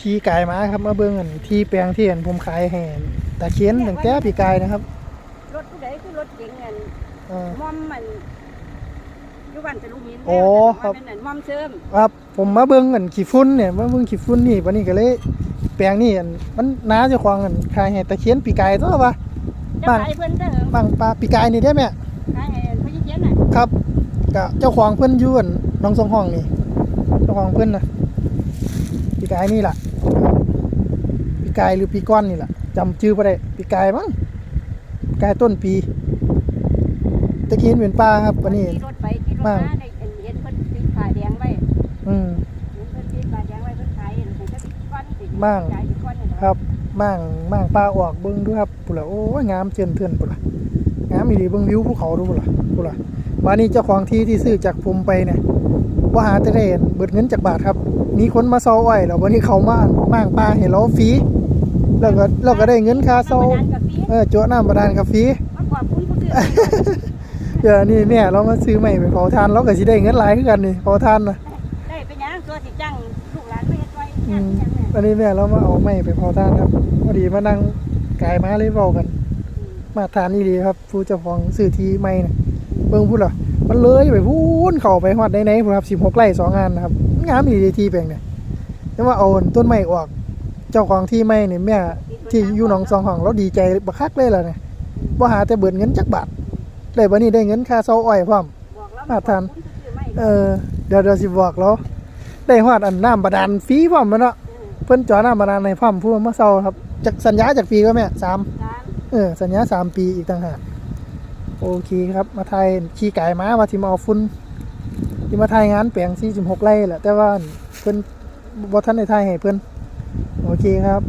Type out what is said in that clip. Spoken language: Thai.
ขี่กายมาครับมาเบิ่งอันที่แปลงที่เห็นผมขายให้ตะเคียนตั้งแต่ปีกายนะครับ รถผู้ใดคือรถเก๋งเงินเออ มอมมันอยู่บ้านตะลุมินโอ้ครับเป็นนั่นมอมเชิมครับผมมาเบิ่งอันขี้ฝุ่นเนี่ยมาเบิ่งขี้ฝุ่นนี่วันนี้ก็เลย แปลงนี่อันมันน้าเจ้าของอันขายให้ตะเคียนปีกายตัววะจะบ้าน ขายเพิ่นเด้อบางปลาปีกายนี่ได้ไหมขายให้พญิเขียนน่ะครับกะเจ้าของเพิ่นอยู่อันหน้องสองห้องนี่เจ้าของเพิ่นน่ะปี กายนี่ล่ะปีกายหรือปีก้อนนี่ล่ะจำชื่อบ่ได้ปีกายมั้งปีกายต้นปีตะกี้เห็นเป็นปลาครับวันนี้ขี่รถไปขี่รถบ้ามางได้เห็นเห็นเพิ่นติดผ้าแดงไว้อืมเห็นเพิ่นติดผ้าแดงไว้เพิ่นขายเห็นเพิ่นจะก้อนสิบ้างขายเป็นก้อนเนี่ยครับมั่งมั่งปลาออกเบิ่งดูครับพุ่นล่ะโอ้ยงามเจินเทือนพุ่นล่ะงามอีหลีเบิ่งวิวภูเขาดูพุ่นล่ะพุ่นล่ะวันนี้เจ้าของที่ที่ซื้อจากผมไปเนี่ย บ่หาแต่ได้เห็นเบิดเงินจากบาทครับ มีคนมาเซาอ้อยแล้ววันนี้เขามามั่งปลาให้เราฟรีแล้วก็เราก็ได้เงินค่าเซาธรรมดกับฟรีเออโจ้น้ำบาดาลกับฟรีมาขอบคุณผู้ซื้อเดี๋ยวนี่แม่เรามาซื้อใหม่ไปเผาทานเราก็สิได้เงินหลายคือกันนี่เผาทานน่ะได้เป็นหยังตัวสิจังลูกหลานไม่เฮ็ดไว้อืยังมยังเนี่ยวันนี้แม่เรามาเอาใหม่ไปเผาทานครับพอดีมานั่งกายมาเลยเว้ากัน มาทานนี่ดีครับผู้เจ้าของซื้อที่ใหม่น่ะเบิ่งพูดเหรอ มันเลยไปพูนเข้าไปฮอดได้ไหนพุ่นครับ16ไร่สองงานนะครับงามอีกที่แปลงเนี่ยแต่ว่าเอาต้นไม้ออก เจ้าของที่ใหม่เนี่ยแม่ที่อยู่หนองสองห้องเราดีใจบักคักเลยล่ะเนี่ยบ่หาแต่เบิดเงินจักบาทเลยบัดนี้ได้เงินค่าเซาอ้อยพร้อมมาทานเออเดี๋ยวเดี๋ยวสิบอกเราได้ฮอดอันน้ำบาดาลฟรีพร้อมม่นเนาะเพิ่นจ่อน้ำบาดาลให้พร้อมผู้มาเซาครับจากสัญญาจากปีก็แม่สามเออสัญญาสามปีอีกต่างหาก โอเคครับ มาไทยขี่ไก่ม้าว่าที่มาเอาฟุ้นที่มาไทยงานแปลง46ไร่แหละแต่ว่าเพื่อนบอทันในไทยให้เพื่อนโอเคครับ